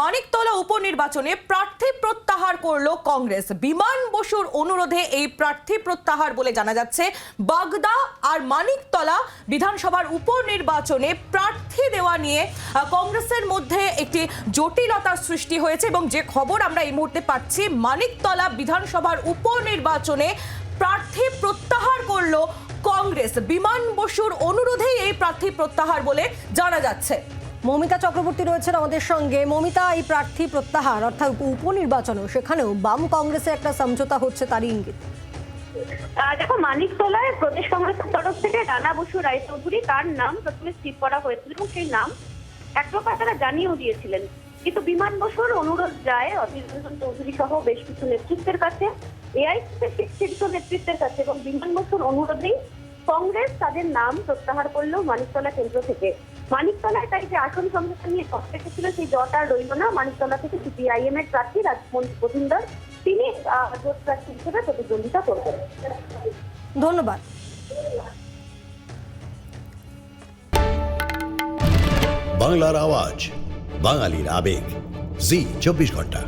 মানিকতলা উপনির্বাচনে প্রার্থী প্রত্যাহার করল কংগ্রেস। বিমান বসুর অনুরোধে এই প্রার্থী প্রত্যাহার বলে জানা যাচ্ছে, বাগদা আর মানিকতলা বিধানসভার উপনির্বাচনে প্রার্থী দেওয়া নিয়ে কংগ্রেসের মধ্যে একটি জটিলতার সৃষ্টি হয়েছে এবং যে খবর আমরা এই মুহূর্তে পাচ্ছি, মানিকতলা বিধানসভার উপনির্বাচনে প্রার্থী প্রত্যাহার করল কংগ্রেস। বিমান বসুর অনুরোধেই এই প্রার্থী প্রত্যাহার বলে জানা যাচ্ছে। মমিতা চক্রবর্তী রয়েছেন আমাদের সঙ্গে। মমিতা, এই প্রার্থী প্রত্যাহার, অর্থাৎ উপনির্বাচনও, সেখানেও বাম কংগ্রেসে একটা সমঝোতা হচ্ছে, তারই ইঙ্গিত। দেখো, মানিকতলায় প্রদেশ কংগ্রেসের তরফ থেকে রানা বসু রায়চৌধুরী, তার নাম প্রথমে স্থির করা হয়েছিল, এবং সেই নাম এক প্রকার তারা জানিয়েও দিয়েছিলেন। কিন্তু বিমান বসুর অনুরোধ যায় অধীর রঞ্জন চৌধুরী সহ বেশ কিছু নেতৃত্বের কাছে এআইসিসি শীর্ষ নেতৃত্বের কাছে, এবং বিমান বসুর অনুরোধেই কংগ্রেস তাদের নাম প্রত্যাহার করল মানিকতলা কেন্দ্র থেকে। মানিকতলায় তাই যে আসন সমঝোতা নিয়ে জট রেখেছিল সেই জট আর রইল না। মানিকতলা থেকে সিপিআইএম এর প্রার্থী রাজমন্ত্রী প্রতিন্দর তিনি জোট প্রার্থী হিসেবে প্রতিদ্বন্দ্বিতা করবেন। ধন্যবাদ। বাংলার আওয়াজ বাঙালির আবেগ। জি চব্বিশ ঘণ্টা।